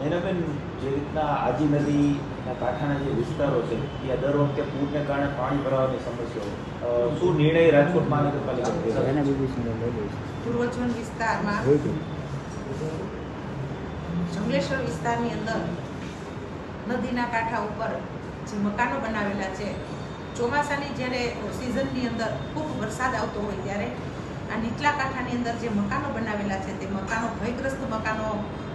નૈનાબેન જે રીતના આજી નદીના કાંઠાના જે વિસ્તારો છે ત્યાં દર વખતે પૂરને કારણે પાણી ભરાવાની સમસ્યાઓ શું નિર્ણય રાજકોટ મહાનગરપાલિકા લેશે? એને બીબી સિંગલ લઈ લઈશ. પૂર્વ ઝોન વિસ્તારમાં જંગલેશ્વર વિસ્તારની અંદર નદીના કાંઠા ઉપર જે મકાનો બનાવેલા છે ચોમાસાની જ્યારે સિઝનની અંદર ખૂબ વરસાદ આવતો હોય ત્યારે આ નીચલા કાંઠાની અંદર જે મકાનો બનાવેલા છે તે મકાનો ભયગ્રસ્ત મકાનો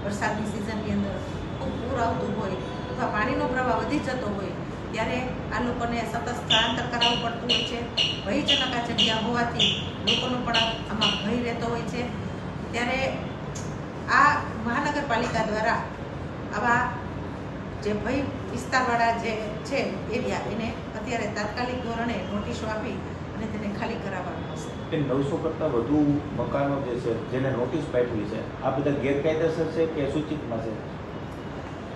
વરસાદની સિઝનની અંદર ખૂબ પૂર આવતું હોય અથવા પાણીનો પ્રવાહ વધી જતો હોય, ત્યારે આ લોકોને સતત સ્થળાંતર કરાવવું પડતું હોય છે. ભયજનક આ જગ્યા હોવાથી લોકોનો પણ આમાં ભય રહેતો હોય છે. ત્યારે આ મહાનગરપાલિકા દ્વારા આવા જે ભય વિસ્તારવાળા જે છે એરિયા એને અત્યારે તાત્કાલિક ધોરણે નોટિસો આપી અને તેને ખાલી કરાવવાનું આવશે કે નવસો કરતાં વધુ મકાનો જે છે જેને નોટિસ પાઠવી છે આ બધા ગેરકાયદેસર છે કે સૂચિતમાં છે?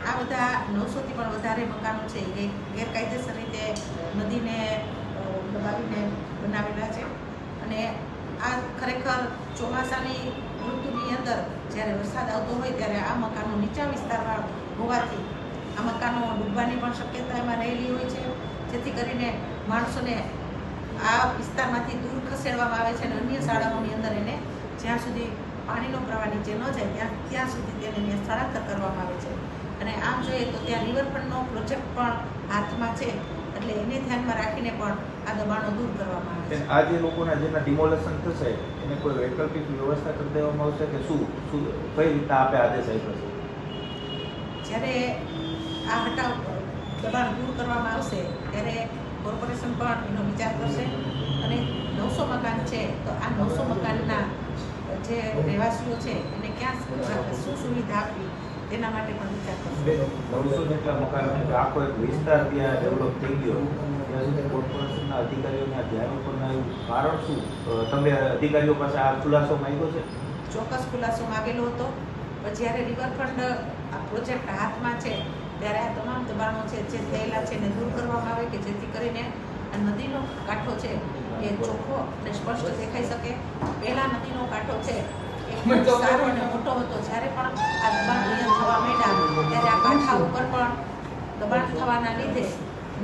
આ બધા નવસોથી પણ વધારે મકાનો છે એ ગેરકાયદેસર રીતે નદીને દબાવીને બનાવેલા છે. અને આ ખરેખર ચોમાસાની ઋતુની અંદર જ્યારે વરસાદ આવતો હોય ત્યારે આ મકાનો નીચા વિસ્તારમાં હોવાથી આ મકાનો ડૂબવાની પણ શક્યતા એમાં રહેલી હોય છે. જેથી કરીને માણસોને આ વિસ્તારમાંથી દૂર ખસેડવામાં આવે છે અને અન્ય શાળાઓની અંદર એને જ્યાં સુધી પાણીનો પ્રવાહ નીચે ન જાય ત્યાં ત્યાં સુધી તેને સ્થળાંતર કરવામાં આવે છે. અને આમ જોઈએ તો ત્યાં રિવરફ્રન્ટનો પ્રોજેક્ટ પણ હાથમાં છે. એટલે એને ધ્યાનમાં રાખીને પણ આ દબાણો દૂર કરવામાં આવે છે. આ જે લોકોના જેના ડિમોલેશન થશે, એને કોઈ વૈકલ્પિક વ્યવસ્થા કરી દેવામાં આવશે કે શું શું, કઈ રીતના આપે આદેશ આપ્યો છે? જ્યારે આ હટાવ દબાણ દૂર કરવામાં આવશે ત્યારે કોર્પોરેશન પણ એનો વિચાર કરશે. અને નવસો મકાન છે તો આ નવસો મકાનના જે રહેવાસીઓ છે એને ક્યાં શું સુવિધા આપવી? તેના માટે પણ વિચાર કરશે. નવસો જેટલા મકાન છે આખો એક વિસ્તાર ત્યાં ડેવલપ થઈ ગયો. ત્યાં સુધી કોર્પોરેશનના અધિકારીઓના ધ્યાન ઉપર ના આવ્યું કારણ શું? તમે અધિકારીઓ પાસે આ ખુલાસો માંગ્યો છે? ચોક્કસ ખુલાસો માગેલો હતો. જ્યારે રિવરફ્રન્ટ આ પ્રોજેક્ટ હાથમાં છે ત્યારે આ તમામ દબાણો છે જે થયેલા છે એને દૂર કરવામાં આવે કે જેથી કરીને આ નદીનો કાંઠો છે એ ચોખ્ખો અને સ્પષ્ટ દેખાઈ શકે. પહેલા નદીનો કાંઠો છે એ ખૂબ સારો અને મોટો હતો જ્યારે પણ આ દબાણ અહીંયા થવા માંડ્યા ત્યારે આ કાંઠા ઉપર પણ દબાણ થવાના લીધે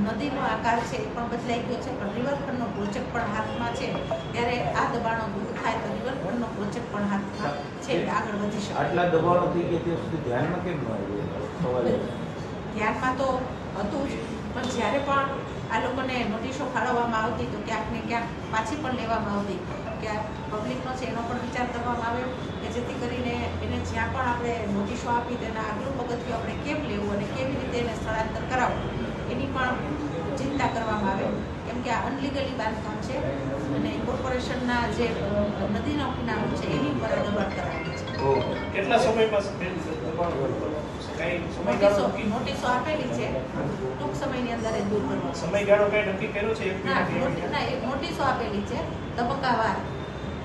નદીનો આકાર છે એ પણ બદલાઈ ગયો છે પણ રિવરફ્રન્ટનો પ્રોજેક્ટ પણ હાથમાં છે ત્યારે આ દબાણો દૂર થાય તો રિવરફ્રન્ટનો પ્રોજેક્ટ પણ હાથમાં છે આગળ વધી શકે. આટલા દબાણો થઈ ગયા ત્યાં સુધી ધ્યાનમાં કેમ ન આવ્યું? સવાલ ધ્યાનમાં તો હતું જ પણ જ્યારે પણ આ લોકોને નોટિસો ફાળવવામાં આવતી તો ક્યાંક ને ક્યાંક પાછી પણ લેવામાં આવતી કે આ પબ્લિકનો છે એનો પણ વિચાર કરવામાં આવ્યો કે જેથી કરીને એને જ્યાં પણ આપણે નોટિસો આપી તેના આગલું પગથિયું આપણે કેમ લેવું અને કેવી રીતે એને સ્થળાંતર કરાવવું એની પણ ચિંતા કરવામાં આવે. કેમ કે આ અનલીગલી બાંધકામ છે અને કોર્પોરેશનના જે નદીના કેટલા સમયમાં બેન નોટિસો આપેલી છે. ટૂંક સમયની અંદર દૂર કરવાનું છે. સમયગાળો કઈ નક્કી કર્યો છે? ના એક નોટિસો આપેલી છે. તબક્કાવાર.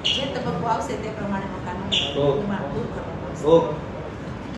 જે તબક્કો આવશે તે પ્રમાણે મકાનો દૂર કરવાનું